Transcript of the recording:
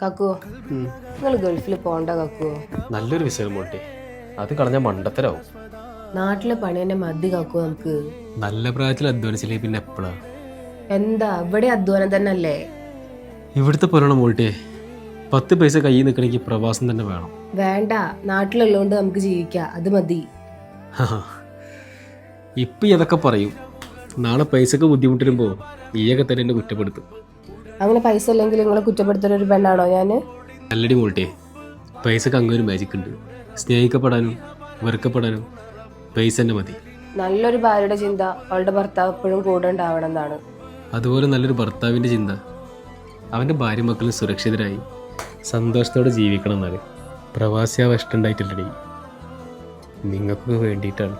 കാക്കുവോ നിങ്ങൾ ഗൾഫിൽ പോണ്ട കാക്കുവോ നല്ലൊരു വിഷയം പോട്ടെ അത് കളഞ്ഞ മണ്ടത്തരാവും. നാട്ടിലെ പണി തന്നെ മതി കാക്കുവോ നമുക്ക്. നല്ല പ്രായത്തിൽ അധ്വാനിച്ചില്ലേ പിന്നെ എപ്പോഴാ എന്താ ഇവിടെ അധ്വാനം തന്നെ അല്ലേ ഇവിടുത്തെ പോലെയാണ് മോൾട്ടെ? പത്ത് പൈസ കയ്യിൽ നിൽക്കണമെങ്കിൽ പ്രവാസം തന്നെ വേണം. വേണ്ട നാട്ടിലുള്ളതുകൊണ്ട് നമുക്ക് ജീവിക്കാം. അത് മതി. ഇപ്പം ഇതൊക്കെ പറയും. നാളെ പൈസക്ക് ബുദ്ധിമുട്ടിരുമ്പോൾ ഈയൊക്കെ തന്നെ എന്നെ കുറ്റപ്പെടുത്തും. അങ്ങനെ പൈസ ഇല്ലെങ്കിൽ നിങ്ങളെ കുറ്റപ്പെടുത്തുന്ന ഒരു പെണ്ണാണോ ഞാൻ അല്ലടി മോൾട്ടെ പൈസക്ക് അങ്ങനെ ഒരു മാജിക് ഉണ്ട്. സ്നേഹിക്കപ്പെടാനും വെറുക്കപ്പെടാനും പൈസ തന്നെ മതി. നല്ലൊരു ഭാര്യയുടെ ചിന്ത അവളുടെ ഭർത്താവ് എപ്പോഴും കൂടെ ഉണ്ടാവണം എന്നാണ്. അതുപോലെ നല്ലൊരു ഭർത്താവിന്റെ ചിന്ത. അവന്റെ ഭാര്യ മക്കളും സുരക്ഷിതരായി സന്തോഷത്തോടെ ജീവിക്കണം എന്നാണ്. പ്രവാസിയാവ് ഇഷ്ടമുണ്ടായിട്ടില്ലടി നിങ്ങൾക്ക് വേണ്ടിയിട്ടാണ്.